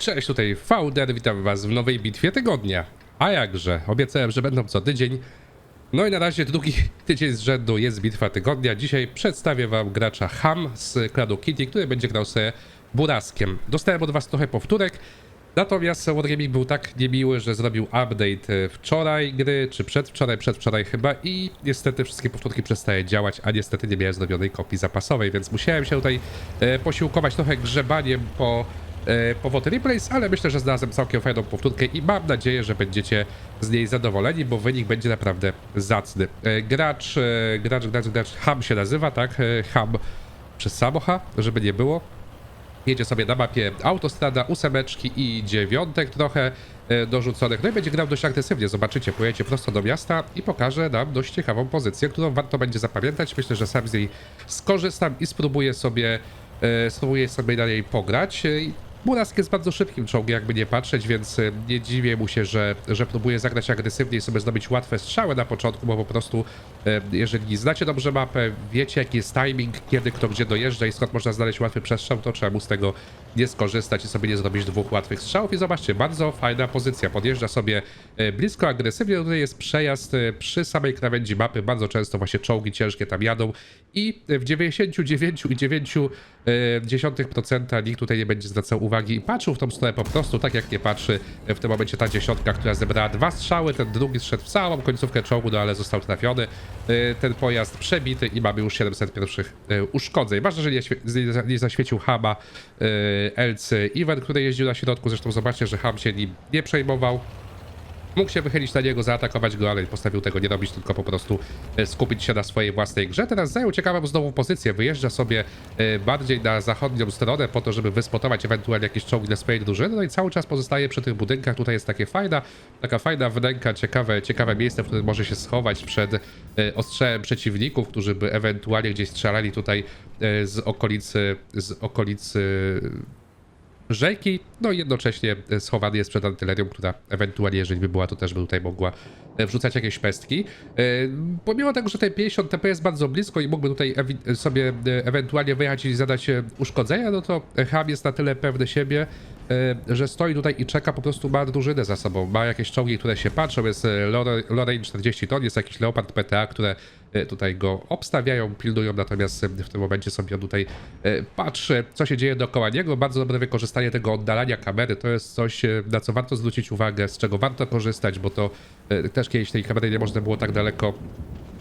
Cześć, tutaj Fauder, witam was w nowej bitwie tygodnia. A jakże, obiecałem, że będą co tydzień. No i na razie drugi tydzień z rzędu jest bitwa tygodnia. Dzisiaj przedstawię wam gracza Ham z klanu Kitty, który będzie grał sobie Buraskiem. Dostałem od was trochę powtórek, natomiast Wargaming był tak niemiły, że zrobił update e, wczoraj gry, czy przedwczoraj, przedwczoraj chyba i niestety wszystkie powtórki przestaje działać, a niestety nie miałem zrobionej kopii zapasowej, więc musiałem się tutaj e, posiłkować trochę grzebaniem po powody replays, ale myślę, że znalazłem całkiem fajną powtórkę i mam nadzieję, że będziecie z niej zadowoleni, bo wynik będzie naprawdę zacny. E, Gracz, e, gracz, gracz, gracz Ham się nazywa, tak? E, Ham przez samocha, żeby nie było. Jedzie sobie na mapie autostrada, ósemeczki i dziewiątek trochę e, dorzuconych. No i będzie grał dość agresywnie. Zobaczycie, pojedzie prosto do miasta i pokaże nam dość ciekawą pozycję, którą warto będzie zapamiętać. Myślę, że sam z niej skorzystam i spróbuję sobie, e, spróbuję sobie na niej pograć. I Murask jest bardzo szybkim czołgiem, jakby nie patrzeć, więc e, nie dziwię mu się, że, że próbuje zagrać agresywnie i sobie zdobyć łatwe strzały na początku, bo po prostu e, jeżeli znacie dobrze mapę, wiecie jaki jest timing, kiedy kto gdzie dojeżdża i skąd można znaleźć łatwy przestrzał, to czemu z tego nie skorzystać i sobie nie zrobić dwóch łatwych strzałów. I zobaczcie, bardzo fajna pozycja. Podjeżdża sobie e, blisko, agresywnie. Tutaj jest przejazd przy samej krawędzi mapy. Bardzo często właśnie czołgi ciężkie tam jadą i w 99,9% nikt tutaj nie będzie zwracał uwagi i patrzył w tą stronę po prostu, tak jak nie patrzy w tym momencie ta dziesiątka, która zebrała dwa strzały, ten drugi zszedł w całą końcówkę czołgu, no ale został trafiony. E, Ten pojazd przebity i mamy już 700 pierwszych e, uszkodzeń. Ważne, że nie, świe- nie- nie zaświecił Hama e, LC Iwan, który jeździł na środku, zresztą zobaczcie, że Ham się nim nie przejmował. Mógł się wychylić na niego, zaatakować go, ale postanowił tego nie robić, tylko po prostu e, skupić się na swojej własnej grze. Teraz zajął ciekawą znowu pozycję, wyjeżdża sobie e, bardziej na zachodnią stronę po to, żeby wyspotować ewentualnie jakieś czołgi dla swojej drużyny, no i cały czas pozostaje przy tych budynkach. Tutaj jest takie fajna, taka fajna wnęka, ciekawe, ciekawe miejsce, w którym może się schować przed e, ostrzałem przeciwników, którzy by ewentualnie gdzieś strzelali tutaj z okolicy, z okolicy rzeki, no jednocześnie e, schowany jest przed artylerią, która ewentualnie, jeżeli by była, to też by tutaj mogła e, wrzucać jakieś pestki. E, Pomimo tego, że ten 50 TP jest bardzo blisko i mógłby tutaj sobie ewentualnie wyjechać i zadać uszkodzenia, no to Ham jest na tyle pewny siebie, że stoi tutaj i czeka, po prostu ma drużynę za sobą. Ma jakieś czołgi, które się patrzą, jest Lorraine 40 ton, jest jakiś Leopard PTA, które tutaj go obstawiają, pilnują, natomiast e, w tym momencie sobie tutaj e, patrzy, co się dzieje dookoła niego. Bardzo dobre wykorzystanie tego oddalania kamery, to jest coś, e, na co warto zwrócić uwagę, z czego warto korzystać, bo to e, też kiedyś tej kamery nie można było tak daleko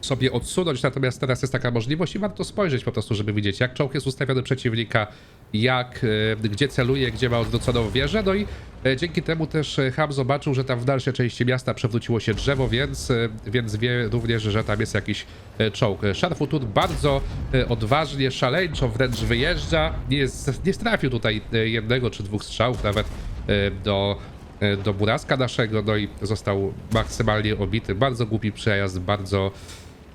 sobie odsunąć, natomiast teraz jest taka możliwość i warto spojrzeć po prostu, żeby widzieć, jak czołg jest ustawiony przeciwnika, jak, e, gdzie celuje, gdzie ma odwróconą wieżę, no i e, dzięki temu też e, Ham zobaczył, że tam w dalszej części miasta przewróciło się drzewo, więc, więc wie również, że tam jest jakiś czołg. Sharfutun bardzo odważnie, szaleńczo wręcz wyjeżdża, nie, jest, nie strafił tutaj jednego czy dwóch strzałów nawet do do buraska naszego, no i został maksymalnie obity. Bardzo głupi przejazd, bardzo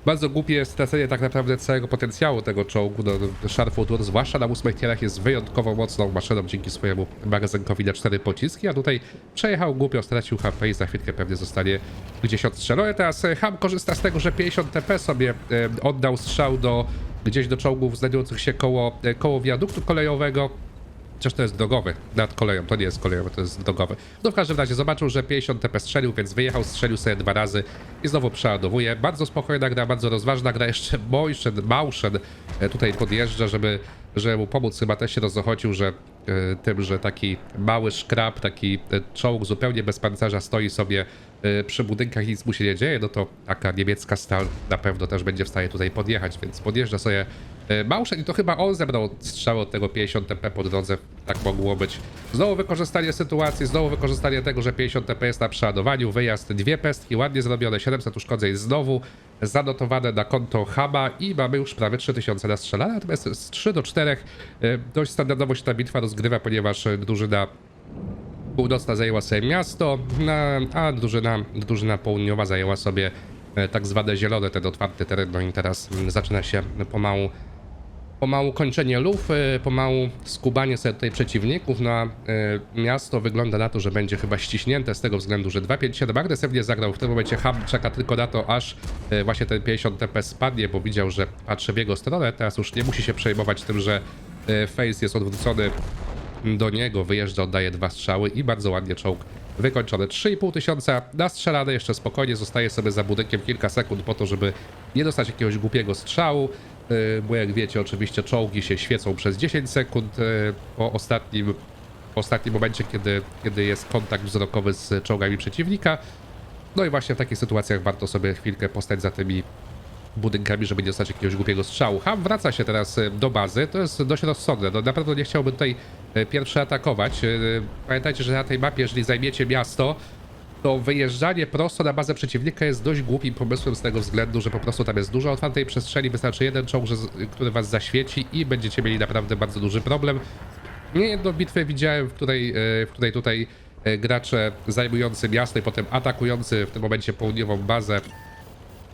bardzo głupie stracenie tak naprawdę całego potencjału tego czołgu. No, Sharpshooter, zwłaszcza na ósmych tierach, jest wyjątkowo mocną maszyną dzięki swojemu magazynkowi na cztery pociski, a tutaj przejechał głupio, stracił HP i za chwilkę pewnie zostanie gdzieś odstrzelony. Teraz e, Ham korzysta z tego, że 50 TP sobie e, oddał strzał do gdzieś do czołgów znajdujących się koło, e, koło wiaduktu kolejowego. Chociaż to jest drogowy, nad koleją, to nie jest kolejowy, to jest drogowy. No w każdym razie zobaczył, że 50 TP strzelił, więc wyjechał, strzelił sobie dwa razy i znowu przeładowuje. Bardzo spokojna gra, bardzo rozważna gra, jeszcze Mojszen, Małszen e, tutaj podjeżdża, żeby, żeby mu pomóc. Chyba też się rozochodził, że e, tym, że taki mały szkrab, taki e, czołg zupełnie bez pancerza stoi sobie przy budynkach i nic mu się nie dzieje, no to taka niemiecka stal na pewno też będzie w stanie tutaj podjechać, więc podjeżdża sobie e, Małszen i to chyba on zebrał strzały od tego 50 TP po drodze, tak mogło być. Znowu wykorzystanie sytuacji, znowu wykorzystanie tego, że 50 TP jest na przeładowaniu, wyjazd, dwie pestki, ładnie zrobione, 700 uszkodzeń znowu zanotowane na konto Haba i mamy już prawie 3000 na strzelane, natomiast z 3 do 4 e, dość standardowo się ta bitwa rozgrywa, ponieważ drużyna północna zajęła sobie miasto, a drużyna, drużyna południowa zajęła sobie e, tak zwane zielone, ten otwarty teren, no i teraz mm, zaczyna się pomału pomału kończenie luf, e, pomału skubanie sobie tutaj przeciwników na e, miasto. Wygląda na to, że będzie chyba ściśnięte z tego względu, że 257 agresywnie zagrał. W tym momencie Hub czeka tylko na to, aż e, właśnie ten 50 TP spadnie, bo widział, że patrzy w jego stronę. Teraz już nie musi się przejmować tym, że e, face jest odwrócony do niego, wyjeżdża, oddaje dwa strzały i bardzo ładnie czołg wykończony. 3,5 tysiąca nastrzelane, jeszcze spokojnie zostaje sobie za budynkiem kilka sekund po to, żeby nie dostać jakiegoś głupiego strzału, bo jak wiecie, oczywiście czołgi się świecą przez 10 sekund yy, po ostatnim, po ostatnim momencie, kiedy, kiedy jest kontakt wzrokowy z czołgami przeciwnika. No i właśnie w takich sytuacjach warto sobie chwilkę postać za tymi budynkami, żeby nie dostać jakiegoś głupiego strzału. Ham wraca się teraz e, do bazy, to jest dość rozsądne. No, na pewno nie chciałbym tutaj e, pierwszy atakować. E, Pamiętajcie, że na tej mapie, jeżeli zajmiecie miasto, to wyjeżdżanie prosto na bazę przeciwnika jest dość głupim pomysłem z tego względu, że po prostu tam jest dużo otwartej przestrzeni, wystarczy jeden czołg, który was zaświeci i będziecie mieli naprawdę bardzo duży problem. Nie jedną bitwę widziałem, w której, e, w której tutaj e, gracze zajmujący miasto i potem atakujący w tym momencie południową bazę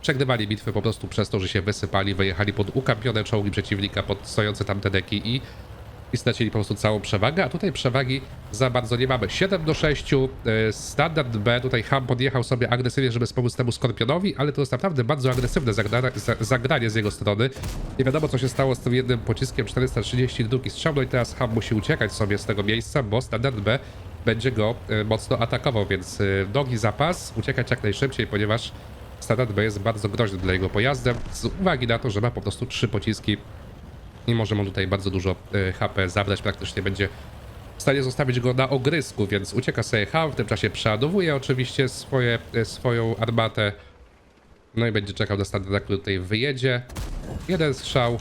przegrywali bitwy po prostu przez to, że się wysypali, wyjechali pod ukampione czołgi przeciwnika, pod stojące tam te deki i, i stracili po prostu całą przewagę, a tutaj przewagi za bardzo nie mamy. 7 do 6, e, standard B, tutaj Ham podjechał sobie agresywnie, żeby wspomóc temu Skorpionowi, ale to jest naprawdę bardzo agresywne zagranie, za- zagranie z jego strony. Nie wiadomo co się stało z tym jednym pociskiem 432 strzał, no i teraz Ham musi uciekać sobie z tego miejsca, bo standard B będzie go e, mocno atakował, więc e, nogi za pas, uciekać jak najszybciej, ponieważ Standard B jest bardzo groźny dla jego pojazdem, z uwagi na to, że ma po prostu trzy pociski i może mu tutaj bardzo dużo e, HP zabrać, praktycznie będzie w stanie zostawić go na ogrysku, więc ucieka sobie Ham, w tym czasie przeładowuje oczywiście swoje, e, swoją armatę, no i będzie czekał na standarda, który tutaj wyjedzie. Jeden strzał,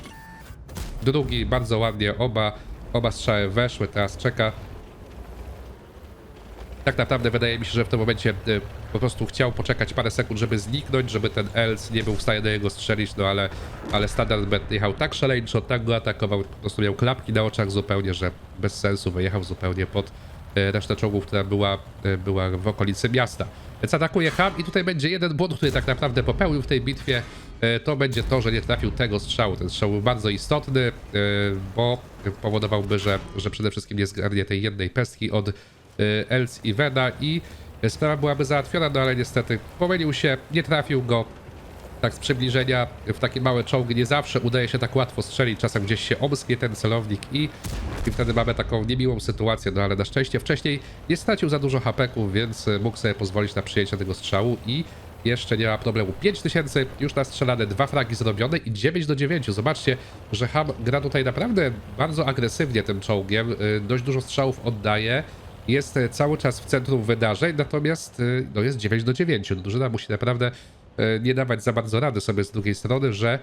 drugi, bardzo ładnie, oba, oba strzały weszły, teraz czeka tak naprawdę wydaje mi się, że w tym momencie y, po prostu chciał poczekać parę sekund, żeby zniknąć, żeby ten Els nie był w stanie do niego strzelić, no ale, ale standard bet jechał tak szaleńczo, tak go atakował, po prostu miał klapki na oczach zupełnie, że bez sensu wyjechał zupełnie pod y, resztę czołgów, która była, y, była w okolicy miasta. Więc atakuje Ham i tutaj będzie jeden błąd, który tak naprawdę popełnił w tej bitwie. To będzie to, że nie trafił tego strzału. Ten strzał był bardzo istotny, bo powodowałby, że, że przede wszystkim nie zgarnie tej jednej pestki od Els i Vena i sprawa byłaby załatwiona, no ale niestety pomylił się, nie trafił go. Tak z przybliżenia w takie małe czołgi nie zawsze udaje się tak łatwo strzelić, czasem gdzieś się omsknie ten celownik i, i wtedy mamy taką niemiłą sytuację, no ale na szczęście wcześniej nie stracił za dużo hapeków, więc y, mógł sobie pozwolić na przyjęcie tego strzału i jeszcze nie ma problemu. 5000 już nastrzelane, dwa fragi zrobione i 9 do 9. Zobaczcie, że Ham gra tutaj naprawdę bardzo agresywnie tym czołgiem, y, dość dużo strzałów oddaje, jest e, cały czas w centrum wydarzeń, natomiast y, no jest 9 do 9. Drużyna musi naprawdę e, nie dawać za bardzo rady sobie z drugiej strony, że, e,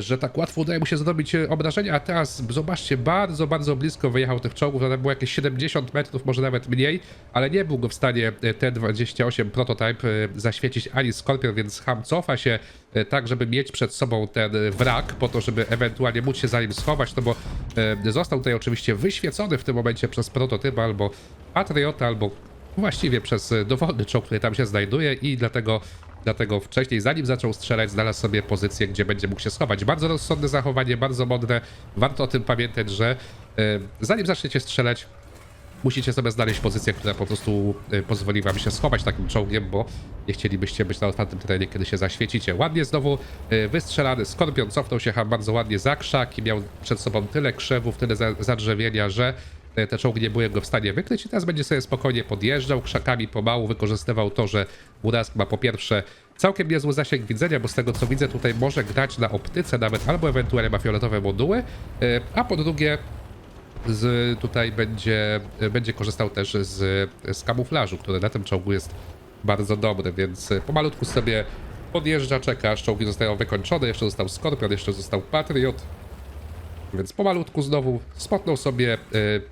że tak łatwo udaje mu się zrobić e, obrażenia, a teraz zobaczcie, bardzo, bardzo blisko wyjechał tych czołgów, to było jakieś 70 metrów, może nawet mniej, ale nie był go w stanie e, T-28 prototype e, zaświecić ani Scorpion, więc Ham cofa się e, tak, żeby mieć przed sobą ten e, wrak, po to, żeby ewentualnie móc się za nim schować, no bo e, został tutaj oczywiście wyświecony w tym momencie przez prototyp albo Patriota, albo właściwie przez e, dowolny czołg, który tam się znajduje i dlatego, dlatego wcześniej, zanim zaczął strzelać, znalazł sobie pozycję, gdzie będzie mógł się schować. Bardzo rozsądne zachowanie, bardzo mądre. Warto o tym pamiętać, że e, zanim zaczniecie strzelać, musicie sobie znaleźć pozycję, która po prostu e, pozwoli wam się schować takim czołgiem, bo nie chcielibyście być na otwartym terenie, kiedy się zaświecicie. Ładnie znowu e, wystrzelany Skorpion cofnął się bardzo ładnie za krzaki, miał przed sobą tyle krzewów, tyle za- zadrzewienia, że te czołgi nie były go w stanie wykryć i teraz będzie sobie spokojnie podjeżdżał krzakami pomału, wykorzystywał to, że Murask ma po pierwsze całkiem niezły zasięg widzenia, bo z tego co widzę tutaj może grać na optyce nawet, albo ewentualnie ma fioletowe moduły, e, a po drugie z, tutaj będzie, będzie korzystał też z, z kamuflażu, który na tym czołgu jest bardzo dobry, więc pomalutku sobie podjeżdża, czeka, aż czołgi zostają wykończone, jeszcze został Skorpion, jeszcze został Patriot, więc pomalutku znowu spotnął sobie y,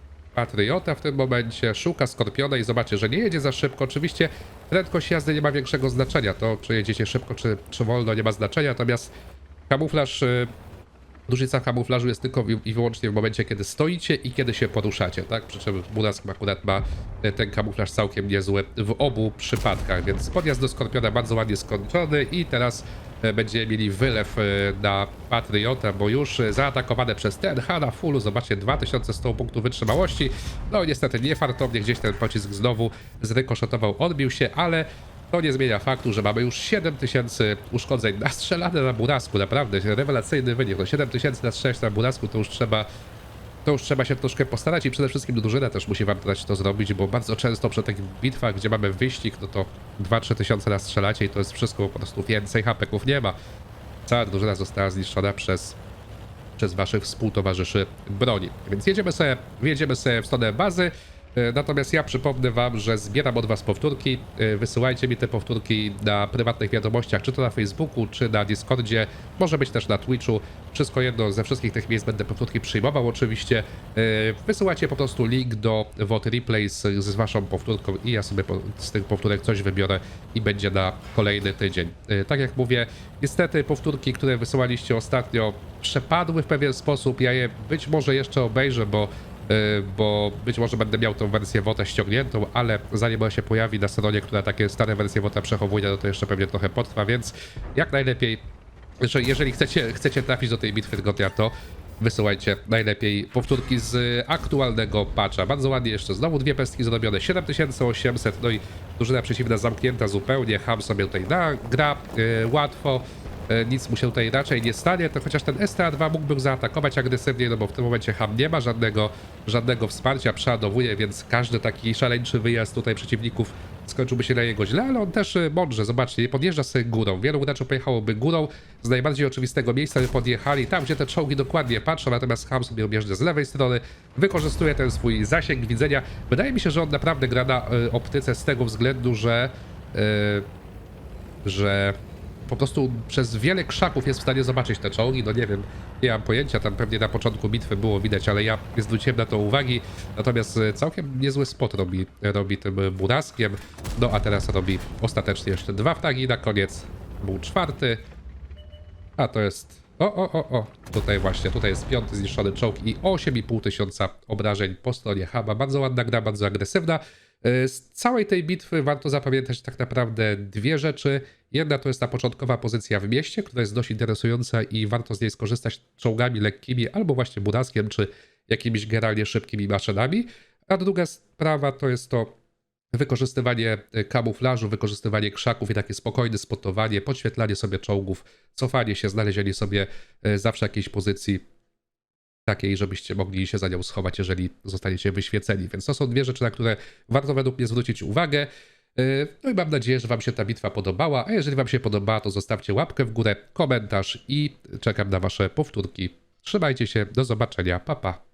Patriota w tym momencie, szuka Skorpiona i zobaczy, że nie jedzie za szybko. Oczywiście prędkość jazdy nie ma większego znaczenia, to czy jedziecie szybko, czy, czy wolno nie ma znaczenia, natomiast kamuflaż y, Różnica kamuflażu jest tylko i wyłącznie w momencie, kiedy stoicie i kiedy się poruszacie, tak? Przy czym Murask akurat ma e, ten kamuflaż całkiem niezły w obu przypadkach, więc podjazd do Skorpiona bardzo ładnie skończony i teraz będziemy mieli wylew e, na Patriota, bo już e, zaatakowane przez TNH na fullu, zobaczcie, 2100 punktów wytrzymałości, no niestety niefartownie gdzieś ten pocisk znowu zrykoszotował, odbił się, ale to nie zmienia faktu, że mamy już 7000 uszkodzeń nastrzelane na Burasku, naprawdę rewelacyjny wynik. No 7000 nastrzelać na Burasku to już trzeba to już trzeba się troszkę postarać i przede wszystkim drużyna też musi wam dać to zrobić, bo bardzo często przy takich bitwach, gdzie mamy wyścig, no to 2-3 tysiące raz strzelacie i to jest wszystko po prostu więcej hapeków nie ma. Cała drużyna została zniszczona przez przez waszych współtowarzyszy broni. Więc jedziemy sobie, jedziemy sobie w stronę bazy. E, Natomiast ja przypomnę wam, że zbieram od was powtórki. E, Wysyłajcie mi te powtórki na prywatnych wiadomościach, czy to na Facebooku, czy na Discordzie, może być też na Twitchu. Wszystko jedno, ze wszystkich tych miejsc będę powtórki przyjmował oczywiście. E, Wysyłajcie po prostu link do VOT Replay z, z waszą powtórką i ja sobie po, z tych powtórek coś wybiorę i będzie na kolejny tydzień. Tak jak mówię, niestety powtórki, które wysyłaliście ostatnio przepadły w pewien sposób. Ja je być może jeszcze obejrzę, bo bo być może będę miał tą wersję WOTA ściągniętą, ale zanim ona się pojawi na stronie, która takie stare wersje WOTA przechowuje, no to jeszcze pewnie trochę potrwa, więc jak najlepiej, że jeżeli chcecie, chcecie trafić do tej bitwy Gotia, to wysyłajcie najlepiej powtórki z aktualnego patcha. Bardzo ładnie jeszcze, znowu dwie pestki zrobione, 7800, no i drużyna przeciwna zamknięta zupełnie, Ham sobie tutaj nagra, yy, łatwo, E, nic mu się tutaj raczej nie stanie, to chociaż ten STA-2 mógłby zaatakować agresywnie, no bo w tym momencie Ham nie ma żadnego, żadnego wsparcia, przeładowuje, więc każdy taki szaleńczy wyjazd tutaj przeciwników skończyłby się na jego źle, ale on też e, mądrze, zobaczcie, nie podjeżdża sobie górą. Wielu graczy pojechałoby górą z najbardziej oczywistego miejsca, by podjechali tam, gdzie te czołgi dokładnie patrzą, natomiast Ham sobie objeżdża z lewej strony, wykorzystuje ten swój zasięg widzenia. Wydaje mi się, że on naprawdę gra na e, optyce z tego względu, że... e, że po prostu przez wiele krzaków jest w stanie zobaczyć te czołgi, no nie wiem, nie mam pojęcia, tam pewnie na początku bitwy było widać, ale ja nie zwróciłem na to uwagi, natomiast e, całkiem niezły spot robi, robi tym buraskiem, no a teraz robi ostatecznie jeszcze dwa fragi na koniec, był czwarty, a to jest, o, o, o, o, tutaj właśnie, tutaj jest piąty zniszczony czołg i 8,5 tysiąca obrażeń po stronie Haba, bardzo ładna gra, bardzo agresywna, Z całej tej bitwy warto zapamiętać tak naprawdę dwie rzeczy. Jedna to jest ta początkowa pozycja w mieście, która jest dość interesująca i warto z niej skorzystać czołgami lekkimi albo właśnie buraskiem, czy jakimiś generalnie szybkimi maszynami. A druga sprawa to jest to wykorzystywanie e, kamuflażu, wykorzystywanie krzaków i takie spokojne spotowanie, podświetlanie sobie czołgów, cofanie się, znalezienie sobie e, zawsze jakiejś pozycji takiej, żebyście mogli się za nią schować, jeżeli zostaniecie wyświeceni. Więc to są dwie rzeczy, na które warto według mnie zwrócić uwagę. Yy, No i mam nadzieję, że Wam się ta bitwa podobała, a jeżeli Wam się podobała, to zostawcie łapkę w górę, komentarz i czekam na Wasze powtórki. Trzymajcie się, do zobaczenia, pa pa.